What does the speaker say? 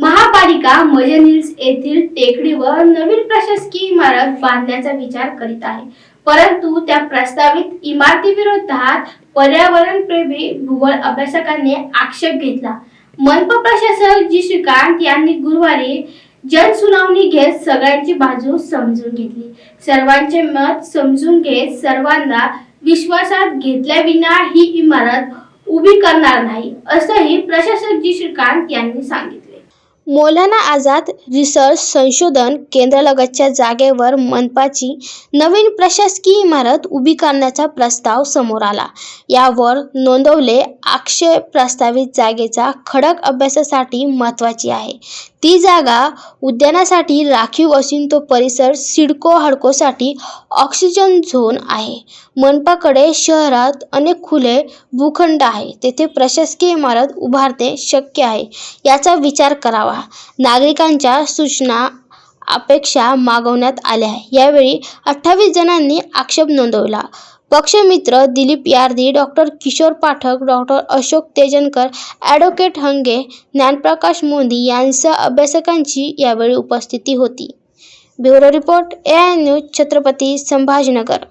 महापालिका मजन हिल्स येथील टेकडीवर नवीन प्रशासकीय इमारत बांधण्याचा विचार करीत आहे. परंतु त्या प्रस्तावित इमारतीविरोधात पर्यावरणप्रेमी भूगोल अभ्यासकांनी आक्षेप घेतला. मनपा प्रशासक जी. श्रीकांत यांनी गुरुवारी जनसुनावणी घेत सगळ्यांची बाजू समजून घेतली. सर्वांचे मत समजून घेत सर्वांना विश्वासात घेतल्याविना ही इमारत उभी करणार नाही असंही प्रशासक जी. श्रीकांत यांनी सांगितले. मौलाना आझाद रिसर्च संशोधन केंद्रालगतच्या जागेवर मनपाची नवीन प्रशासकीय इमारत उभी करण्याचा प्रस्ताव समोर आला. यावर नोंदवले आक्षेप प्रस्तावित जागेचा खडक अभ्यासासाठी महत्त्वाची आहे. ती जागा उद्यानासाठी राखीव असून तो परिसर सिडको हडकोसाठी ऑक्सिजन झोन आहे. मनपाकडे शहरात अनेक खुले भूखंड आहे. तेथे प्रशासकीय इमारत उभारणे शक्य आहे. याचा विचार करावा. नागरिकांच्या सूचना अपेक्षा मागवण्यात आल्या. यावेळी अठ्ठावीस जणांनी आक्षेप नोंदवला. पक्षमित्र Dilip Yardi doctor Kishor Pathak doctor Ashok Tejankar advocate Hange Dnyanprakash Modi यांसह अभ्यासकांची यावेळी उपस्थिती होती. Bureau report A I news Chhatrapati Sambhajinagar.